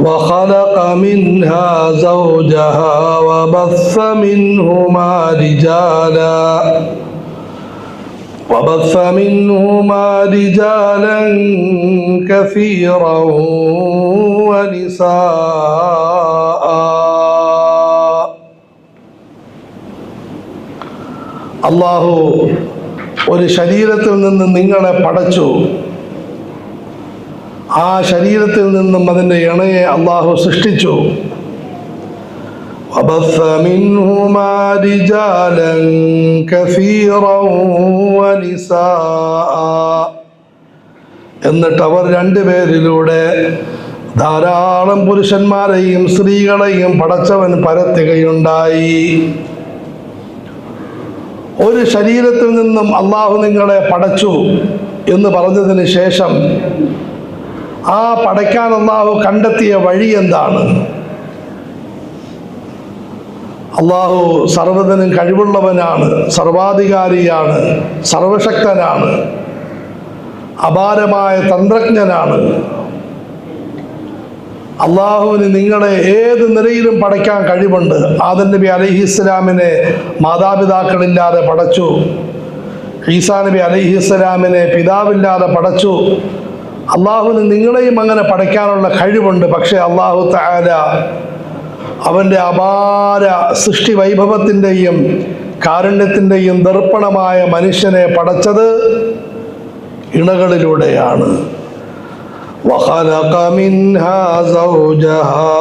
وخلق منها زوجها وبث منهما رجالا وبث منهما رجالا كثيرا ونساء അള്ളാഹു ഒരു ശരീരത്തിൽ നിന്ന് നിങ്ങളെ പടച്ചു ആ ശരീരത്തിൽ നിന്നും അതിൻ്റെ ഇണയെ അള്ളാഹു സൃഷ്ടിച്ചു وبث منهما رجالا كثيرا ونساء എന്നിട്ട് അവർ രണ്ടുപേരിലൂടെ ധാരാളം പുരുഷന്മാരെയും സ്ത്രീകളെയും പടച്ചവൻ പരത്തുകയുണ്ടായി ഒരു ശരീരത്തിൽ നിന്നും അള്ളാഹു നിങ്ങളെ പടച്ചു എന്ന് പറഞ്ഞതിന് ശേഷം ആ പടയ്ക്കാൻ അള്ളാഹു കണ്ടെത്തിയ വഴി എന്താണ്? അള്ളാഹു സർവതനും കഴിവുള്ളവനാണ് സർവാധികാരിയാണ് സർവശക്തനാണ് അപാരമായ തന്ത്രജ്ഞനാണ്. അള്ളാഹുവിന് നിങ്ങളെ ഏത് നിലയിലും പടയ്ക്കാൻ കഴിവുണ്ട്? ആദൻ നബി അലഹി ഇസ്ലാമിനെ മാതാപിതാക്കളില്ലാതെ പടച്ചു. ഈസാ നബി അലഹി ഇസ്ലാമിനെ പിതാവില്ലാതെ പടച്ചു. അള്ളാഹുവിന് നിങ്ങളെയും അങ്ങനെ പടയ്ക്കാനുള്ള കഴിവുണ്ട് പക്ഷേ അള്ളാഹു താര അവൻ്റെ അപാര സൃഷ്ടി വൈഭവത്തിൻ്റെയും കാരുണ്യത്തിൻ്റെയും ദർപ്പണമായ മനുഷ്യനെ പടച്ചത് ഇണകളിലൂടെയാണ് وخلق منها زوجها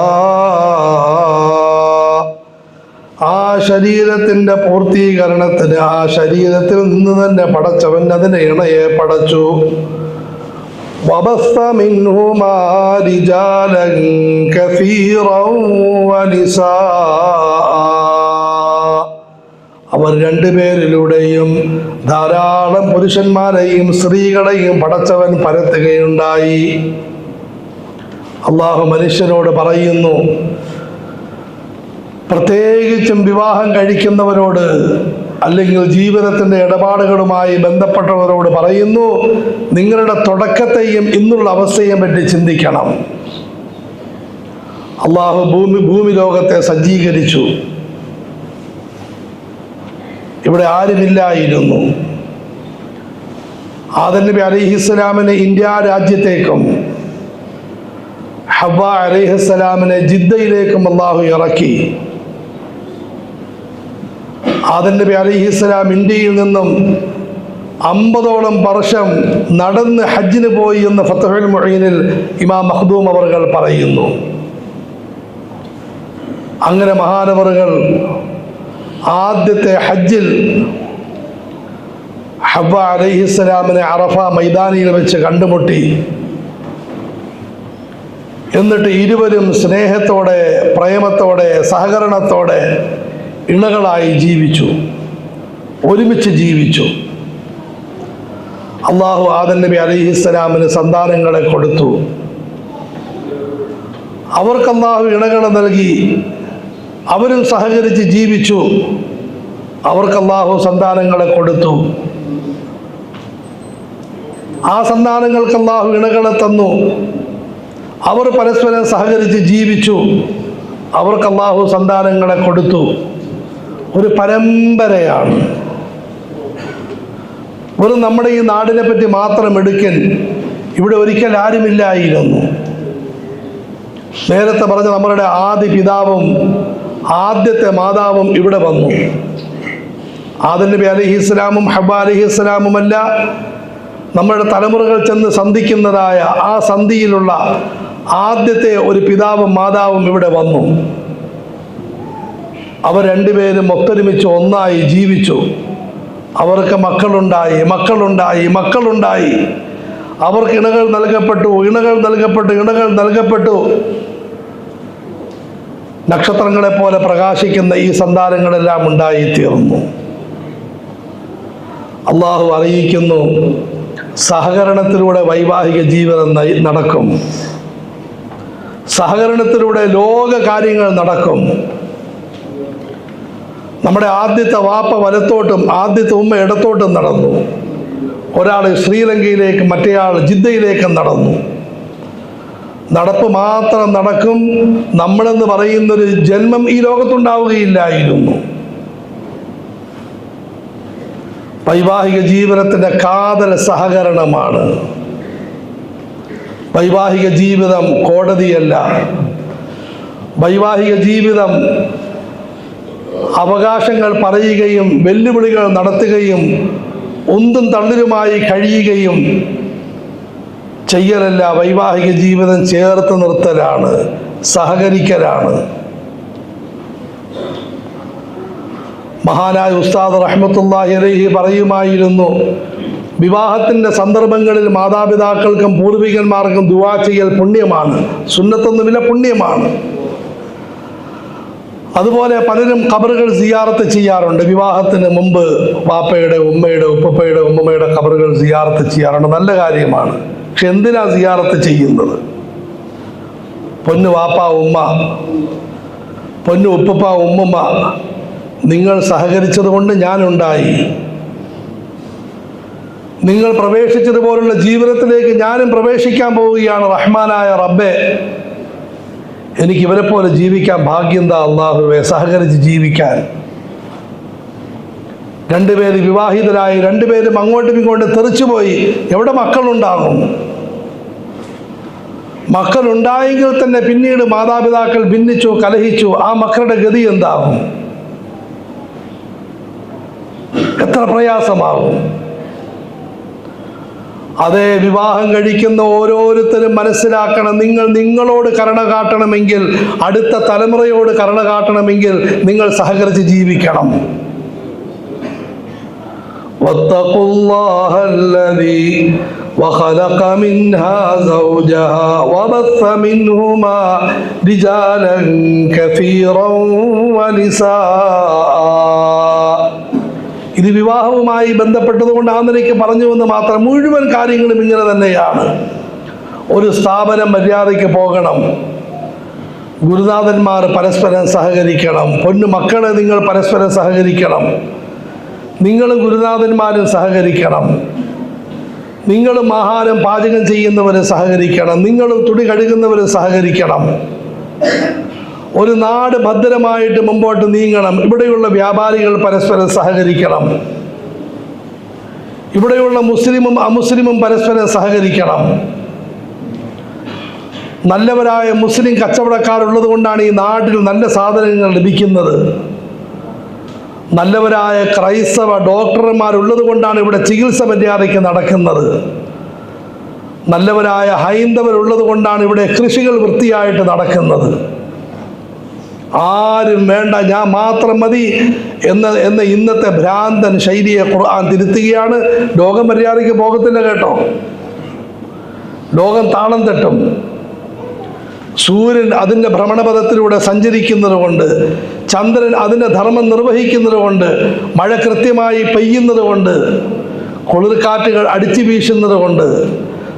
ആ ശരീരത്തിന്റെ പൂർത്തീകരണത്തിന് ആ ശരീരത്തിൽ നിന്ന് തന്നെ പടച്ചവൻ അതിനെ ഇണയെ പടച്ചു وبث منهما رجالا كثيرا ونساء അവർ രണ്ടുപേരിലൂടെയും ധാരാളം പുരുഷന്മാരെയും സ്ത്രീകളെയും പടച്ചവൻ പരത്തുകയുണ്ടായി അള്ളാഹു മനുഷ്യനോട് പറയുന്നു പ്രത്യേകിച്ചും വിവാഹം കഴിക്കുന്നവരോട് അല്ലെങ്കിൽ ജീവിതത്തിന്റെ ഇടപാടുകളുമായി ബന്ധപ്പെട്ടവരോട് പറയുന്നു നിങ്ങളുടെ തുടക്കത്തെയും ഇന്നുള്ള അവസ്ഥയെയും പറ്റി ചിന്തിക്കണം. അള്ളാഹു ഭൂമി ഭൂമി ലോകത്തെ സജ്ജീകരിച്ചു. ഇവിടെ ആരുമില്ലായിരുന്നു. ആദനബി അലിഹിസ്സലാമിനെ ഇന്ത്യ രാജ്യത്തേക്കും ഹബ്ബ അലിഹിസ്സലാമിനെ ജിദ്ദയിലേക്കും അള്ളാഹു ഇറക്കി. ആദൻ നബി അലൈഹി ഇസ്ലാം ഇന്ത്യയിൽ നിന്നും അമ്പതോളം വർഷം നടന്ന് ഹജ്ജിന് പോയി എന്ന് ഫത്തഹുൽ മൊഴീനിൽ ഇമാം മഹദൂം അവർകൾ പറയുന്നു. അങ്ങനെ മഹാനവറുകൾ ആദ്യത്തെ ഹജ്ജിൽ ഹബ്ബ അലൈഹിസ്സലാമിനെ അറഫ മൈതാനിയിൽ വെച്ച് കണ്ടുമുട്ടി. എന്നിട്ട് ഇരുവരും സ്നേഹത്തോടെ പ്രേമത്തോടെ സഹകരണത്തോടെ ഇണകളായി ജീവിച്ചു. ഒരുമിച്ച് ജീവിച്ചു. അള്ളാഹു ആദൻ നബി അലിഹിസ്സലാമിന് സന്താനങ്ങളെ കൊടുത്തു. അവർക്ക് അള്ളാഹു ഇണകളെ നൽകി. അവരും സഹകരിച്ച് ജീവിച്ചു. അവർക്ക് അള്ളാഹു സന്താനങ്ങളെ കൊടുത്തു. ആ സന്താനങ്ങൾക്ക് അള്ളാഹു ഇണകളെ തന്നു. അവർ പരസ്പരം സഹകരിച്ച് ജീവിച്ചു. അവർക്ക് അള്ളാഹു സന്താനങ്ങളെ കൊടുത്തു. ഒരു പരമ്പരയാണ്. വെറും നമ്മുടെ ഈ നാടിനെ പറ്റി മാത്രം എടുക്കൻ ഇവിടെ ഒരിക്കൽ ആരുമില്ലായിരുന്നു. നേരത്തെ പറഞ്ഞ നമ്മളുടെ ആദ്യ പിതാവും ആദ്യത്തെ മാതാവും ഇവിടെ വന്നു. ആദൻ നബി അലഹി ഇസ്ലാമും ഹബ അലഹി ഇസ്ലാമുമല്ല നമ്മുടെ തലമുറകൾ ചെന്ന് സന്ധിക്കുന്നതായ ആ സന്ധിയിലുള്ള ആദ്യത്തെ ഒരു പിതാവും മാതാവും ഇവിടെ വന്നു. അവർ രണ്ടുപേരും ഒത്തൊരുമിച്ച് ഒന്നായി ജീവിച്ചു. അവർക്ക് മക്കളുണ്ടായി മക്കളുണ്ടായി മക്കളുണ്ടായി. അവർക്ക് ഇണകൾ നൽകപ്പെട്ടു ഇണകൾ നൽകപ്പെട്ടു ഇണകൾ നൽകപ്പെട്ടു. നക്ഷത്രങ്ങളെ പോലെ പ്രകാശിക്കുന്ന ഈ സന്താനങ്ങളെല്ലാം ഉണ്ടായി ഉണ്ടായിത്തീർന്നു. അള്ളാഹു അറിയിക്കുന്നു സഹകരണത്തിലൂടെ വൈവാഹിക ജീവിതം നടക്കും. സഹകരണത്തിലൂടെ ലോക കാര്യങ്ങൾ നടക്കും. നമ്മുടെ ആദ്യത്തെ വാപ്പ വലത്തോട്ടും ആദ്യത്തെ ഉമ്മ ഇടത്തോട്ടും നടന്നു. ഒരാൾ ശ്രീലങ്കയിലേക്ക് മറ്റേയാൾ ജിദ്ദയിലേക്കും നടന്നു. നടപ്പ് മാത്രം നടക്കും. നമ്മളെന്ന് പറയുന്നൊരു ജന്മം ഈ ലോകത്തുണ്ടാവുകയില്ലായിരുന്നു. വൈവാഹിക ജീവിതത്തിന്റെ കാതൽ സഹകരണമാണ്. വൈവാഹിക ജീവിതം കോടതിയല്ല. വൈവാഹിക ജീവിതം അവകാശങ്ങൾ പറയുകയും വെല്ലുവിളികൾ നടത്തുകയും ഒന്നും തള്ളിലുമായി കഴിയുകയും ചെയ്യലല്ല വൈവാഹിക ജീവിതം ചേർത്ത് നിർത്തലാണ് സഹകരിക്കലാണ്. മഹാനായ ഉസ്താദ് റഹ്മത്തുല്ലാഹി അലഹി പറയുമായിരുന്നു വിവാഹത്തിന്റെ സന്ദർഭങ്ങളിൽ മാതാപിതാക്കൾക്കും പൂർവികന്മാർക്കും ദുവാ ചെയ്യൽ പുണ്യമാണ് സുന്നത്തൊന്നുമില്ല പുണ്യമാണ്. അതുപോലെ പലരും കബറുകൾ സിയാറത്ത് ചെയ്യാറുണ്ട്. വിവാഹത്തിന് മുമ്പ് വാപ്പയുടെ ഉമ്മയുടെ ഉപ്പയുടെ ഉമ്മയുടെ കബറുകൾ സിയാറത്ത് ചെയ്യാറുണ്ട്. നല്ല കാര്യമാണ്. പക്ഷെ എന്തിനാ സിയാറത്ത് ചെയ്യുന്നത്? പൊന്നു വാപ്പ ഉമ്മ. പൊന്നു ഉപ്പപ്പ ഉമ്മമ്മ. നിങ്ങൾ സഹകരിച്ചത് കൊണ്ട് ഞാനുണ്ടായി. നിങ്ങൾ പ്രവേശിച്ചതുപോലുള്ള ജീവിതത്തിലേക്ക് ഞാനും പ്രവേശിക്കാൻ പോവുകയാണ് റഹ്മാനായ റബ്ബെ. എനിക്ക് ഇവരെ പോലെ ജീവിക്കാൻ ഭാഗ്യം താ അള്ളാഹുവെ സഹകരിച്ച് ജീവിക്കാൻ. രണ്ടുപേര് വിവാഹിതരായി രണ്ടുപേരും അങ്ങോട്ടും ഇങ്ങോട്ടും തെറിച്ചുപോയി എവിടെ മക്കളുണ്ടാകും? മക്കളുണ്ടായെങ്കിൽ തന്നെ പിന്നീട് മാതാപിതാക്കൾ ഭിന്നിച്ചു കലഹിച്ചു. ആ മക്കളുടെ ഗതി എന്താകും? എത്ര പ്രയാസമാകും? അതേ വിവാഹം കഴിക്കുന്ന ഓരോരുത്തരും മനസ്സിലാക്കണം നിങ്ങൾ നിങ്ങളോട് കരുണ കാട്ടണമെങ്കിൽ അടുത്ത തലമുറയോട് കരുണ കാട്ടണമെങ്കിൽ നിങ്ങൾ സഹകരിച്ച് ജീവിക്കണം واتقوا الله الذي وخلق منها زوجها وبث منهما رجالا كثيرا ونساء ഇത് വിവാഹവുമായി ബന്ധപ്പെട്ടതുകൊണ്ട് ആ നിലയ്ക്ക് പറഞ്ഞു എന്ന് മാത്രം മുഴുവൻ കാര്യങ്ങളും ഇങ്ങനെ തന്നെയാണ്. ഒരു സ്ഥാപനം മര്യാദയ്ക്ക് പോകണം. ഗുരുനാഥന്മാർ പരസ്പരം സഹകരിക്കണം. പൊന്നു മക്കളെ നിങ്ങൾ പരസ്പരം സഹകരിക്കണം. നിങ്ങളും ഗുരുനാഥന്മാരും സഹകരിക്കണം. നിങ്ങളും ആഹാരം പാചകം ചെയ്യുന്നവരെ സഹകരിക്കണം. നിങ്ങളും തുണി കഴുകുന്നവരെ സഹകരിക്കണം. ഒരു നാട് ഭദ്രമായിട്ട് മുമ്പോട്ട് നീങ്ങണം. ഇവിടെയുള്ള വ്യാപാരികൾ പരസ്പരം സഹകരിക്കണം. ഇവിടെയുള്ള മുസ്ലിമും അമുസ്ലിമും പരസ്പരം സഹകരിക്കണം. നല്ലവരായ മുസ്ലിം കച്ചവടക്കാരുള്ളത് കൊണ്ടാണ് ഈ നാട്ടിൽ നല്ല സാധനങ്ങൾ ലഭിക്കുന്നത്. നല്ലവരായ ക്രൈസ്തവ ഡോക്ടർമാരുള്ളത് കൊണ്ടാണ് ഇവിടെ ചികിത്സ മര്യാദയ്ക്ക് നടക്കുന്നത്. നല്ലവരായ ഹൈന്ദവരുള്ളത് കൊണ്ടാണ് ഇവിടെ കൃഷികൾ വൃത്തിയായിട്ട് നടക്കുന്നത്. ആരും വേണ്ട ഞാൻ മാത്രം മതി എന്ന എന്ന ഇന്നത്തെ ഭ്രാന്തൻ ശൈലിയെ ഖുർആൻ തിരുത്തുകയാണ്. ലോകം മര്യാദയ്ക്ക് പോകത്തില്ല കേട്ടോ. ലോകം താളം തട്ടും. സൂര്യൻ അതിന്റെ ഭ്രമണപഥത്തിലൂടെ സഞ്ചരിക്കുന്നത് കൊണ്ട് ചന്ദ്രൻ അതിന്റെ ധർമ്മം നിർവഹിക്കുന്നത് കൊണ്ട് മഴ കൃത്യമായി പെയ്യുന്നത് കൊണ്ട് കുളിർക്കാറ്റുകൾ അടിച്ചു വീശുന്നത് കൊണ്ട്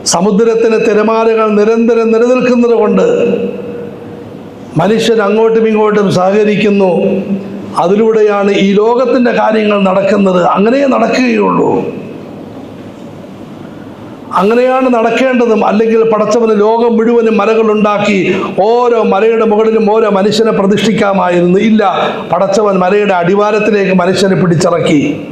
സമുദ്രത്തിന് തിരമാലകൾ നിരന്തരം നിലനിൽക്കുന്നത് കൊണ്ട് മനുഷ്യൻ അങ്ങോട്ടും ഇങ്ങോട്ടും സഹകരിക്കുന്നു. അതിലൂടെയാണ് ഈ ലോകത്തിന്റെ കാര്യങ്ങൾ നടക്കുന്നത്. അങ്ങനെ നടക്കുകയുള്ളൂ. അങ്ങനെയാണ് നടക്കേണ്ടതും. അല്ലെങ്കിൽ പടച്ചവന് ലോകം മുഴുവനും മലകളുണ്ടാക്കി ഓരോ മലയുടെ മുകളിലും ഓരോ മനുഷ്യനെ പ്രതിഷ്ഠിക്കാമായിരുന്നു. ഇല്ല പടച്ചവൻ മലയുടെ അടിവാരത്തിലേക്ക് മനുഷ്യനെ പിടിച്ചിറക്കി.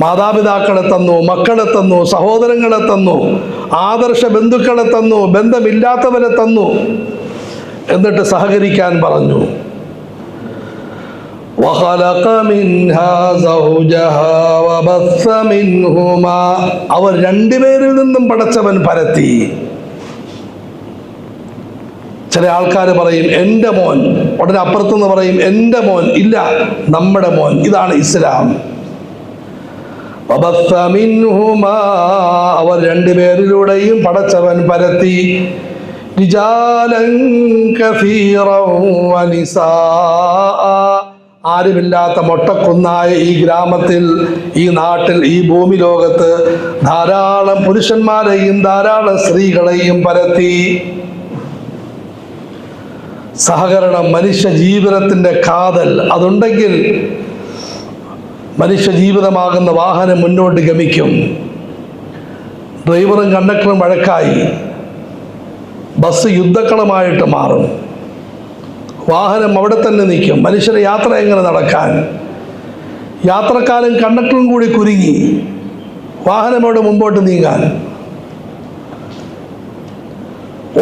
മാതാപിതാക്കളെ തന്നു മക്കളെ തന്നു സഹോദരങ്ങളെ തന്നു ആദർശ ബന്ധുക്കളെ തന്നു ബന്ധമില്ലാത്തവരെ തന്നു. എന്നിട്ട് സഹകരിക്കാൻ പറഞ്ഞു. അവർ രണ്ടുപേരിൽ നിന്നും പടച്ചവൻ പരത്തി. ചില ആൾക്കാർ പറയും എന്റെ മോൻ. ഉടനെ അപ്പുറത്തുനിന്ന് പറയും എന്റെ മോൻ. ഇല്ല നമ്മുടെ മോൻ. ഇതാണ് ഇസ്ലാം. അവർ രണ്ടുപേരിലൂടെയും പടച്ചവൻ പരത്തി. ആരുമില്ലാത്ത മൊട്ടക്കുന്നായ ഈ ഗ്രാമത്തിൽ ഈ നാട്ടിൽ ഈ ഭൂമി ലോകത്ത് ധാരാളം പുരുഷന്മാരെയും ധാരാളം സ്ത്രീകളെയും പരത്തി. സഹകരണം മനുഷ്യ ജീവിതത്തിന്റെ കാതൽ. അതുണ്ടെങ്കിൽ മനുഷ്യ ജീവിതമാകുന്ന വാഹനം മുന്നോട്ട് ഗമിക്കും. ഡ്രൈവറും കണ്ടക്ടറും വഴക്കായി. ബസ് യുദ്ധക്കളമായിട്ട് മാറും. വാഹനം അവിടെ തന്നെ നിൽക്കും. മനുഷ്യരെ യാത്ര എങ്ങനെ നടക്കാൻ? യാത്രക്കാരും കണ്ടക്ടറും കൂടി കുരുങ്ങി. വാഹനം അവിടെ മുമ്പോട്ട് നീങ്ങാൻ.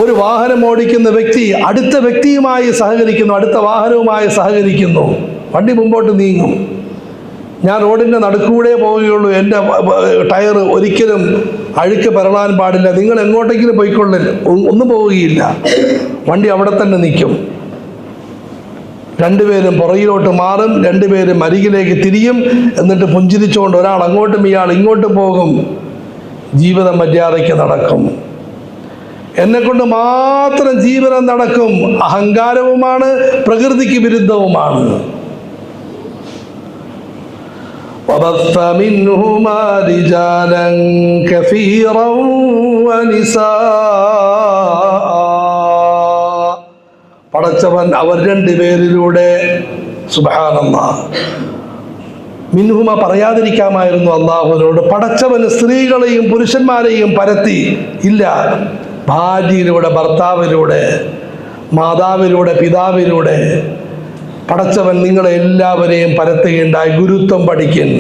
ഒരു വാഹനം ഓടിക്കുന്ന വ്യക്തി അടുത്ത വ്യക്തിയുമായി സഹകരിക്കുന്നു അടുത്ത വാഹനവുമായി സഹകരിക്കുന്നു. വണ്ടി മുമ്പോട്ട് നീങ്ങും. ഞാൻ റോഡിന്റെ നടുക്കൂടെ പോവുകയുള്ളൂ. എന്റെ ടയർ ഒരിക്കലും അഴുക്ക് പെരളാൻ പാടില്ല. നിങ്ങൾ എങ്ങോട്ടെങ്കിലും പോയിക്കൊള്ളില്ല ഒന്നും പോവുകയില്ല. വണ്ടി അവിടെ തന്നെ നിൽക്കും. രണ്ടുപേരും പുറകിലോട്ട് മാറും. രണ്ടുപേരും അരികിലേക്ക് തിരിയും. എന്നിട്ട് പുഞ്ചിരിച്ചുകൊണ്ട് ഒരാൾ അങ്ങോട്ടും ഇയാൾ ഇങ്ങോട്ടും പോകും. ജീവിതം മര്യാദയ്ക്ക് നടക്കും. എന്നെ കൊണ്ട് മാത്രം ജീവനം നടക്കും. അഹങ്കാരവുമാണ് പ്രകൃതിക്ക് വിരുദ്ധവുമാണ്. وبث منهما رجالا كثيرا ونساء പടച്ചവൻ അവർ രണ്ടുപേരിലൂടെ സുബാനന്ദ മിൻഹുമ പറയാതിരിക്കാമായിരുന്നു അള്ളാഹുവിനോട് പടച്ചവന് സ്ത്രീകളെയും പുരുഷന്മാരെയും പരത്തി ഇല്ല ഭാര്യയിലൂടെ ഭർത്താവിലൂടെ മാതാവിലൂടെ പിതാവിലൂടെ പടച്ചവൻ നിങ്ങളെ എല്ലാവരെയും പരത്തുകയുണ്ടായി ഗുരുത്വം പഠിക്കൻ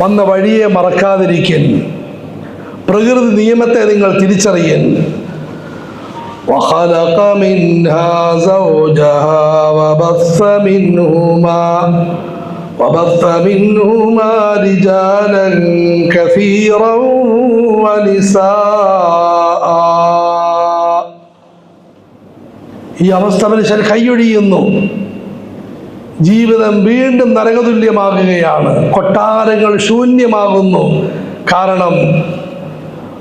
വന്ന വഴിയെ മറക്കാതിരിക്കൻ പ്രകൃതി നിയമത്തെ നിങ്ങൾ തിരിച്ചറിയൻ وخلق منها زوجها وبث منهما وبث منهما رجالا كثيرا ونساء ഈ അവസ്ഥ മനുഷ്യൻ കൈയൊഴിയുന്നു. ജീവിതം വീണ്ടും നരകതുല്യമാകുകയാണ്. കൊട്ടാരങ്ങൾ ശൂന്യമാകുന്നു. കാരണം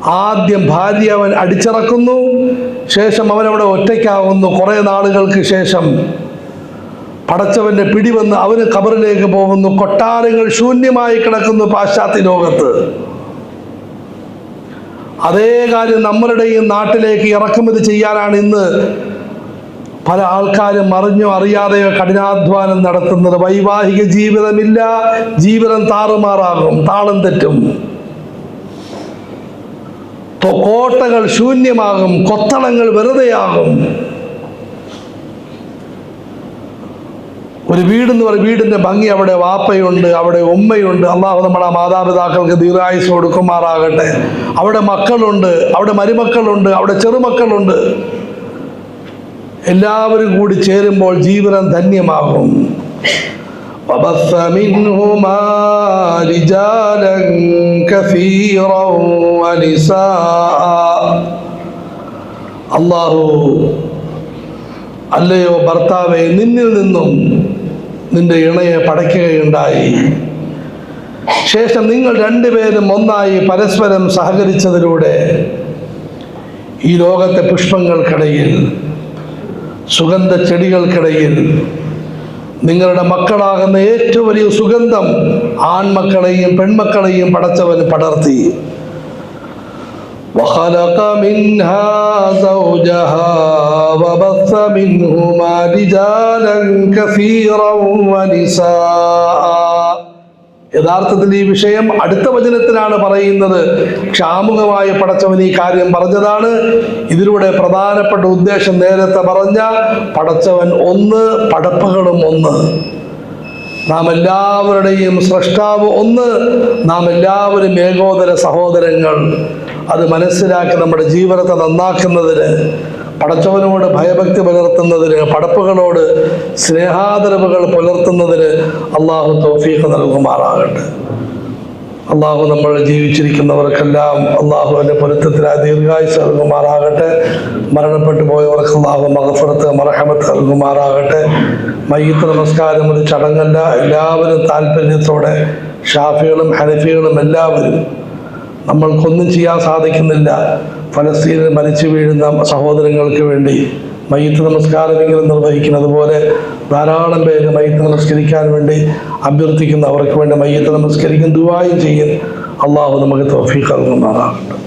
ആദ്യം ഭാര്യ അവൻ അടിച്ചിറക്കുന്നു ശേഷം അവനവിടെ ഒറ്റയ്ക്കാവുന്നു. കുറേ നാളുകൾക്ക് ശേഷം പടച്ചവന്റെ പിടിവന്ന് അവന് കബറിലേക്ക് പോകുന്നു. കൊട്ടാരങ്ങൾ ശൂന്യമായി കിടക്കുന്നു പാശ്ചാത്യ ലോകത്ത്. അതേ കാര്യം നമ്മളുടെയും നാട്ടിലേക്ക് ഇറക്കുമതി ചെയ്യാനാണ് ഇന്ന് പല ആൾക്കാരും അറിഞ്ഞോ അറിയാതെയോ കഠിനാധ്വാനം നടത്തുന്നത് വൈവാഹിക ജീവിതമില്ല. ജീവിതം താറുമാറാകും താളം തെറ്റും. കോട്ടകൾ ശൂന്യമാകും കൊത്തളങ്ങൾ വെറുതെയാകും. ഒരു വീടെന്ന് പറയും വീടിന്റെ ഭംഗി അവിടെ വാപ്പയുണ്ട് അവിടെ ഉമ്മയുണ്ട്. അള്ളാഹു നമ്മുടെ മാതാപിതാക്കൾക്ക് ദീർഘായുസ് കൊടുക്കുമാറാകട്ടെ. അവിടെ മക്കളുണ്ട് അവിടെ മരുമക്കളുണ്ട് അവിടെ ചെറുമക്കളുണ്ട്. എല്ലാവരും കൂടി ചേരുമ്പോൾ ജീവിതം ധന്യമാകും وبث منهما رجالا كثيرا ونساء അള്ളാഹു അല്ലയോ ഭർത്താവെ നിന്നിൽ നിന്നും നിന്റെ ഇണയെ പടയ്ക്കുകയുണ്ടായി ശേഷം നിങ്ങൾ രണ്ടുപേരും ഒന്നായി പരസ്പരം സഹകരിച്ചതിലൂടെ ഈ ലോകത്തെ പുഷ്പങ്ങൾക്കിടയിൽ സുഗന്ധ ചെടികൾക്കിടയിൽ നിങ്ങളുടെ മക്കളാകുന്ന ഏറ്റവും വലിയ സുഗന്ധം ആൺമക്കളെയും പെൺമക്കളെയും പടച്ചവൻ പടർത്തി وخلق منها زوجها وبث منهما رجالا كثيرا ونساء യഥാർത്ഥത്തിൽ ഈ വിഷയം അടുത്ത വചനത്തിലാണ് പറയുന്നത്. ക്ഷാമുകമായ പടച്ചവൻ ഈ കാര്യം പറഞ്ഞതാണ്. ഇതിലൂടെ പ്രധാനപ്പെട്ട ഉദ്ദേശം നേരത്തെ പറഞ്ഞ പടച്ചവൻ ഒന്ന് പടപ്പുകളും ഒന്ന്. നാം എല്ലാവരുടെയും സൃഷ്ടാവ് ഒന്ന് നാം എല്ലാവരും ഏകോദര സഹോദരങ്ങൾ. അത് മനസ്സിലാക്കി നമ്മുടെ ജീവിതത്തെ നന്നാക്കുന്നതിന് പടച്ചവനോട് ഭയഭക്തി പുലർത്തുന്നതിന് പടപ്പുകളോട് സ്നേഹാദരവുകൾ പുലർത്തുന്നതിന് അള്ളാഹു തൗഫീഖ് നൽകുമാറാകട്ടെ. അള്ളാഹു നമ്മൾ ജീവിച്ചിരിക്കുന്നവർക്കെല്ലാം അള്ളാഹുവിന്റെ പൊരുത്തത്തിൽ ആ ദീർഘായുസ് നൽകുമാറാകട്ടെ. മരണപ്പെട്ടു പോയവർക്ക് അള്ളാഹു മകഫുറത്ത് മറഹമത്ത് നൽകുമാറാകട്ടെ. മയ്യത്ത് നമസ്കാരം ഒരു ചടങ്ങല്ല എല്ലാവരും താല്പര്യത്തോടെ ഷാഫികളും ഹനഫികളും എല്ലാവരും നമ്മൾക്കൊന്നും ചെയ്യാൻ സാധിക്കുന്നില്ല. ഫലസ്തീനിൽ മരിച്ചു വീഴുന്ന സഹോദരങ്ങൾക്ക് വേണ്ടി മയ്യത്ത് നമസ്കാരമെങ്കിലും നിർവഹിക്കുന്നത് പോലെ ധാരാളം പേര് മയ്യത്ത് നമസ്കരിക്കാൻ വേണ്ടി അഭ്യർത്ഥിക്കുന്നു. അവർക്ക് വേണ്ടി മയ്യത്ത് നമസ്കരിക്കും ദുബായും ചെയ്യും. അള്ളാഹു നമുക്ക് തൗഫീഖ് നൽകുന്നതാണ്